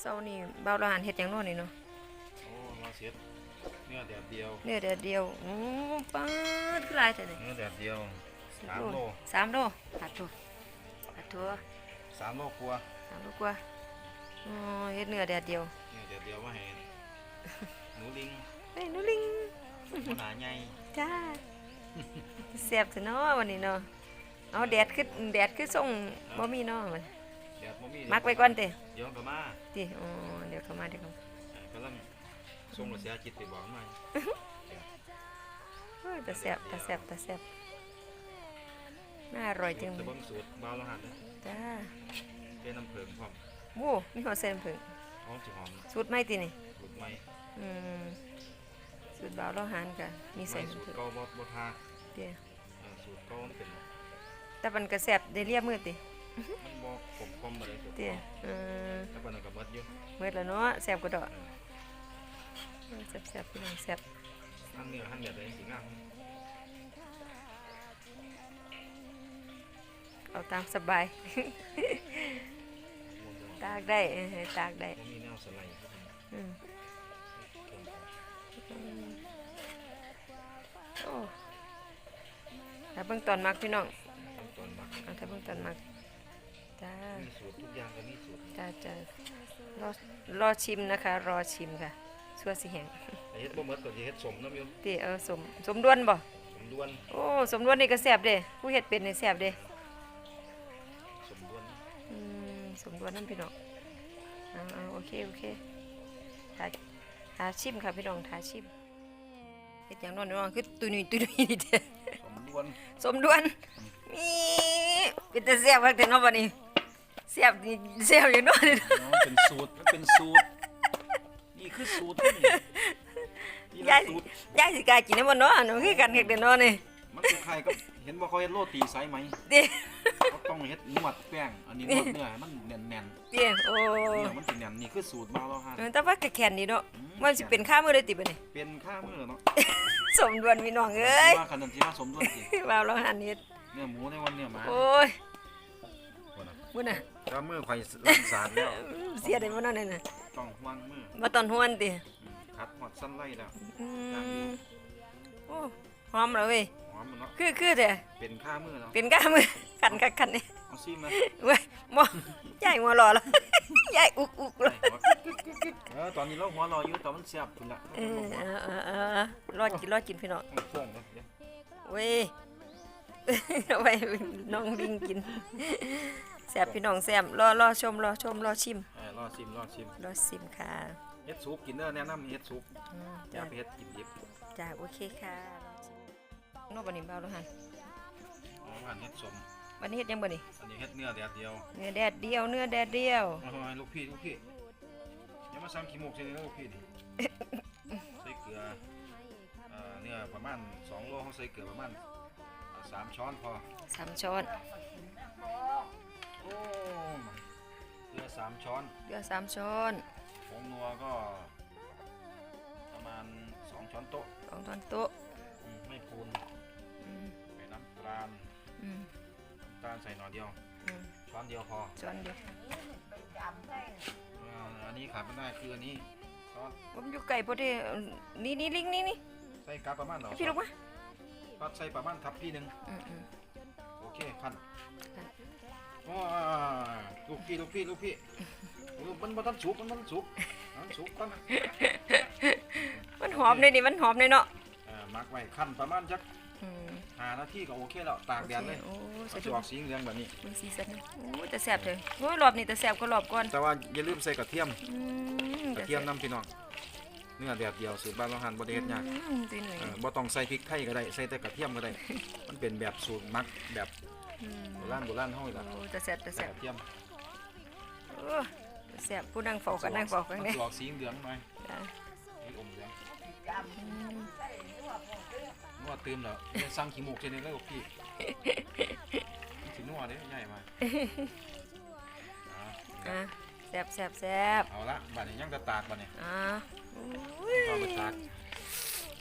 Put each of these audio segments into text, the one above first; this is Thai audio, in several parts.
เช้านี่เบาละหันเฮ็ดหยังเนาะนี่เนาะโอ้มาเสียดเนื้อแดดเดียวเนื้อเดียวเดียวโอ้ปาดคือหลายแต่นี่เนื้อแดดเดียวสามโลสามโลปัดโถปัดโถสามโลกว่าสามโลกว่าอ๋อเฮ็ดเนื้อแดดเดียวเนื้อแดดเดียวมาให้หนูลิงเฮ้ยหนูลิงหัวหนาใหญ่จ้าแซ่บซะเนาะวันนี้เนาะเอาแดดขึ้นแดดขึ้นส่งบ่มีเนาะ มันแดดบ่มีมักไว้ก่อนเด้เดี๋ยวมันก็มาติอ๋อเดี๋ยวเข้ามาเดี๋ยวเข้ามาเอ่อกำลังส่งกระแสจิตไปบอกมันเฮ้ยตาแซ่บตาแซ่บตาแซ่บน่าอร่อยจังเลจะยเบิ่งสูตรบ่าวละหันเด้อจ้าเป็นน้ำเพิงพร้อมโอ้มีหัวเส้นผึ่งหอมสิหอมสูตรใหม่ตินี่สูตรใหม่อืมสูตรบ่าวเราหานกะมีใหใส่ม่สูน้ำตรผึ้งเก่าบ่บ่ทาเดี๋ยวเออสูตรเก่ามันเป็นแต่มันก็แซ่บได้เรียบมือติ มันบ่กลมๆบ่ได้สูตรเดี๋ยวเก่าเออแต่ปานนั้นก็เบิดอยู่เมื่อแล้วเนาะแซ่บกว่าดอกเออแซ่บแซ่บพี่น้องแซ่บหั่นเนื้อหั่นเนื้อได้สิงามเอาตามสบาย ตากได้เออตากได้ บ่มีแนวสไลด์ครับอืมโอ้ถ้าเบิ่งตอนมักพี่น้อง ขั้นตอนหมัก เอาถ้าเบิ่งตอนมัก จ้ามีสูตรทุกอย่างก็มีสูตรจ้าจ้ารอรอชิมนะคะ รอชิมค่ะชั่วสิแห้งแต่เฮ็ดบ่หมดก็สิเฮ็ดสมน้ำอยู่ติเออสมสมดวนบ่สมด้วนโอ้สมดวนนี่ก็แซ่บเด้ผู้เฮ็ดเป็นนี่แซ่บเด้สมด้วนอืมสมดวนนั่นพี่น้องเอาเอาโอเคโอเคทาทาชิมค่ะพี่น้องทาชิมเฮ็ดหยังนอนน้องคือตุยนุยตุยนุยนี่เด้อสมด้วนสมดวนมีเป็นแต่แซ่บคักแต่เนาะบัดนี้ แซ่บนี่แซ่บอย่างน้อยนี่เด้อน้องเป็นสูตรมันเป็นสูตร นี่คือสูตรนี่นี่ยาละยสูตรยายสิกล้ากินได้บ่เนาะอันนั้นคือกันคักแต่เนาะนี่มันคือใครก็เห็นว่าเขาเฮ็ดโรตีสายไหมเด้เขาต้องเฮ็ดนวดแป้ง อันนี้นวดเนื้อให้มันแน่นเด้โอ้ๆเนื้อมันสิแน่นนี่คือสูตรมาแล้วฮะเออแต่ว่าก็แข็งนี่เนาะมันสิเป็นข้ามือเลยติบัดนี้เป็นข้ามือเนาะสมดวนพี่น้องเอ้ยว่าขนาดที่ว่าสมดุลสิว่าวเราหันเฮ็ดเนื้อหมูในวันเนื้อหมาโอ้ยคนน่ะ มื้อน่ะก็มือข่อยลั่นสารแล้วเสียได้บ่เนาะนี่น่ะต้องห่วงมือบ่ตอนฮ้วนติอืมคัดหอดสั้นไล่แล้วอืมโอ้หอมแล้วเว้ยหอมมันเนาะคือคือแต่เป็นข้ามือเนาะเป็นก้ามือคันคักคันนี่เอาซิมนะเว้ยบ่ยายหัวรอแล้วยายอุกอุกแล้วเออตอนนี้เราหัวเรออยู่แต่มันแซ่บคุณละเออเออเออเออรอกินรอกินพี่น้องต้องฟ้องนะเดี๋ยวเว้ยเอาไว้น้องลิงกิน แซ่บพี่น้องแซ่บรอรอชมรอชมรอชิมเออรอซิมรอซิมรอชิมค่ะเฮ็ดซุปกินเด้อแนะนำเฮ็ดซุปอืมอย่าจ้าไปเฮ็ดกินดิบจ้าโอเคค่ะรอชิมโน่บันนี้เบาแล้วหันเอาอันเฮ็ดสมวันนี้เฮ็ดยังบ่นี่อันนี้เฮ็ดเนื้อแดดเดียวเนื้อแดดเดียวเนื้อแดดเดียวเอาให้ลูกพี่ลูกพี่อย่ามาสั่งขี้มูกใส่เลยนะลูกพี่นี่ใส่เกลือเอ่อเนื้อประมาณ2โลเขาใส่เกลือประมาณเอ่อสามช้อนพอสามช้อน โอ้เกลือสามช้อนเกลือสามช้อนผงนัวก็ ประมาณสองช้อนโต๊ะสองช้อนโต๊ะอืมไม่พูนอืมใส่น้ำตาลอืมน้ำตาลใส่หน่อยเดียวอืมช้อนเดียวพอช้อนเดียวอ่าอันนี้ขาดไม่ได้คืออันนี้ซอสผมอยู่ไก่พอดีนี่นี่ลิงนี่นี่ใส่กาประมาณเหรอพี่ลูกมาซอสใส่ประมาณทับพี่หนึ่งอืมอืมโอเคพัน ค่ะว้าลูกพี่ลูกพี่ลูกพี่เออมันมันต้องสุกมันมันสุกมันสุกก่อนมันหอมเลยนี่มันหอมเลยเนาะเอ่อหมักไว้ขั้นประมาณจักอืมห้านาทีก็โอเคแล้วตากแดดเลยโอ้มัใส่นถุจะงออกสีเหลืองแบบนี้มึงสีสันนี่โอ้แต่แซ่บเลยโอ้ยรอบนี้แต่แซ่บก็รอบก่อนแต่ว่าอย่าลืมใส่กระเทียมอืมกระเทียมน้ำพี่น้องเนื้อแดดเดียวสูตรบ้านเราหันบ่ได้เฮ็ดยากอืมตีหน่อยเออบ่ต้องใส่พริกไทยก็ได้ใส่แต่กระเทียมก็ได้ มันเป็นแบบสูตรมักแบบ อืมโบราณโบราณเฮานี่ล่ะโอ้แต่แซ่บแต่ใส่แซ่บกระเทียมโอ้แต่แซ่บผู้นั่งเฝ้ากันนั่งเฝ้ากันมันเนี่ยจะออกสีเหลืองหน่อยจ้ะนี่อมเหลืองอืมนัวตื่มแล้วอย่าสั่งขี้มูกใส่ในเลยลูกพี่มันสินัวเด้ใหญ่มาอ่าอะแซ่บแซ่บแซ่บเอาละบัดนี้ยังจะตากบัดนี้อะโอ้ยต้องไปตาก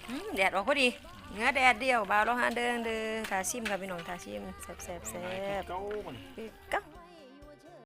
อืมแดดออกพอดี เนื้อแดดเดียวบ่าวเราหาเดินเด้อทาชิมค่ะพี่น้องทาชิมแซ่บแซ่บแซ่บเก้าบัดนี้คือเก้า